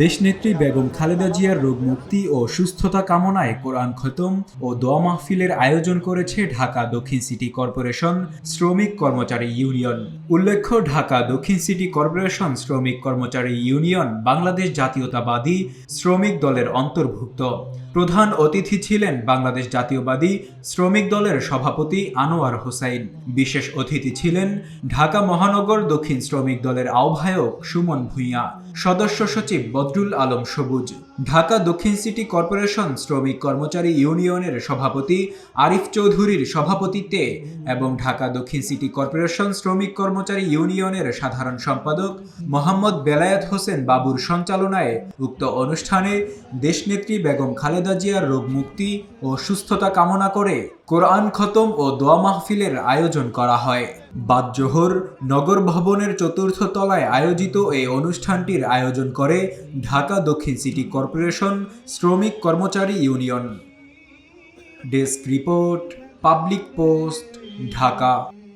দেশনেত্রী বেগম খালেদা জিয়ার রোগ মুক্তি ও সুস্থতা কামনায় কোরআন খতম ও দোয়া মাহফিলের আয়োজন করেছে ঢাকা দক্ষিণ সিটি কর্পোরেশন শ্রমিক কর্মচারী ইউনিয়ন। উল্লেখ্য, ঢাকা দক্ষিণ সিটি কর্পোরেশন শ্রমিক কর্মচারী ইউনিয়ন বাংলাদেশ জাতীয়তাবাদী শ্রমিক দলের অন্তর্ভুক্ত। প্রধান অতিথি ছিলেন বাংলাদেশ জাতীয়বাদী শ্রমিক দলের সভাপতি আনোয়ার হোসাইন। বিশেষ অতিথি ছিলেন ঢাকা মহানগর দক্ষিণ শ্রমিক দলের আহ্বায়ক সুমন ভূঁইয়া, সদস্য সচিব বদরুল আলম সবুজ, ঢাকা দক্ষিণ সিটি কর্পোরেশন শ্রমিক কর্মচারী ইউনিয়নের সভাপতি আরিফ চৌধুরীর সভাপতিত্বে এবং ঢাকা দক্ষিণ সিটি কর্পোরেশন শ্রমিক কর্মচারী ইউনিয়নের সাধারণ সম্পাদক মোহাম্মদ বেলায়েত হোসেন বাবুর সঞ্চালনায় উক্ত অনুষ্ঠানে দেশনেত্রী বেগম খালেদা জিয়ার রোগ মুক্তি ও সুস্থতা কামনা করে, কোরআন খতম ও দোয়া মাহফিলের আয়োজন করা হয়। বাদজোহর নগর ভবনের চতুর্থ তলায় আয়োজিত এই অনুষ্ঠানটির আয়োজন করে ঢাকা দক্ষিণ সিটি কর্পোরেশন শ্রমিক কর্মচারী union. Desk report, public post, Dhaka.